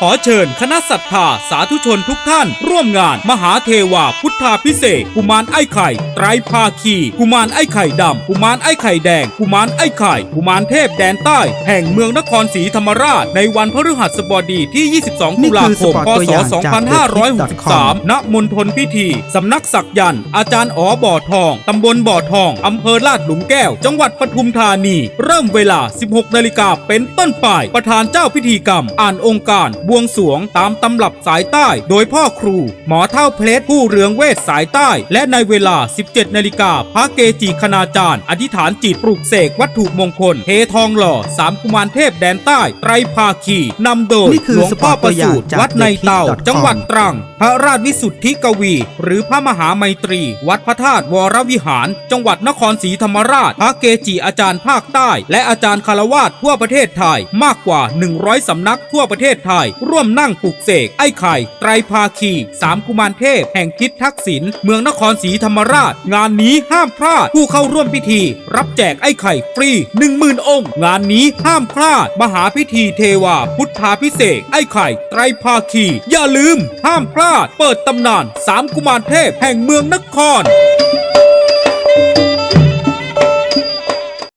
ขอเชิญคณะศรัทธาสาธุชนทุกท่าน ร่วมงานมหาเทวาพุทธาพิเศษกกุมารไอ้ไข่ ไตรภาคี กุมารไอ้ไข่ดำกุมารไอ้ไข่แดง กุมารไอ้ไข่ กุมารเทพแดนใต้ แห่งเมืองนครศรีธรรมราช ในวันพฤหัสบดีที่ 22 นี่ตุลาคือคสม ปอร์ตพตัวศ อย่างจาก 2563 ณ มณฑลพิธี สำนักศักยันต์อาจารย์อ๋อบ่อทอง ตำบลบ่อทอง อำเภอลาดหลุมแก้ว จังหวัดปทุมธานี เริ่มเวลา 16 นาฬิกาเป็นต้นไป ประธานเจ้าพิธีกรรม อ่านองค์การบวงสรวงตามตำรับสายใต้ โดยพ่อครู หมอเท่าเพลสผู้เรืองเวทสายใต้ และในเวลา 17 นาฬิกาพระเกจิคณาจารย์ อธิษฐานจิตปลุกเสกวัตถุมงคลเททองหล่อสามกุมารเทพแดนใต้ ไตรภาคีนำโดยนี่คือหลวงพ่อประสูตรสปอร์ตตัวอย่างจากวัดในเตา TheTip.com จังหวัดตรังพ ระราชวิสุทธิกวี หรือพระมหาไมตรี วัดพระธาตุวรวิหาร จังหวัดนครศรีธรรมราช พระเกจิอาจารย์ภาคใต้ และอาจารย์คารวาสทั่วประเทศไทย มากกว่า 100 สำนักทั่วประเทศไทย ร่วมนั่งปลุกเสกไอ้ไข่ ไตรภาคีสามกุมารเทพ แห่งทิศทักษิณเมืองนครศรีธรรมราช งานนี้ห้ามพลาดผู้เข้าร่วมพิธี รับแจกไอ้ไข่ฟรี 10,000 องค์ งานนี้ห้ามพลาด มหาพิธีเทวา พุทธาพิเศษไอ้ไข่ ไตรภาคี อย่าลืม ห้ามพลาดเปิดตำนานสามกุมารเทพแห่งเมืองนคร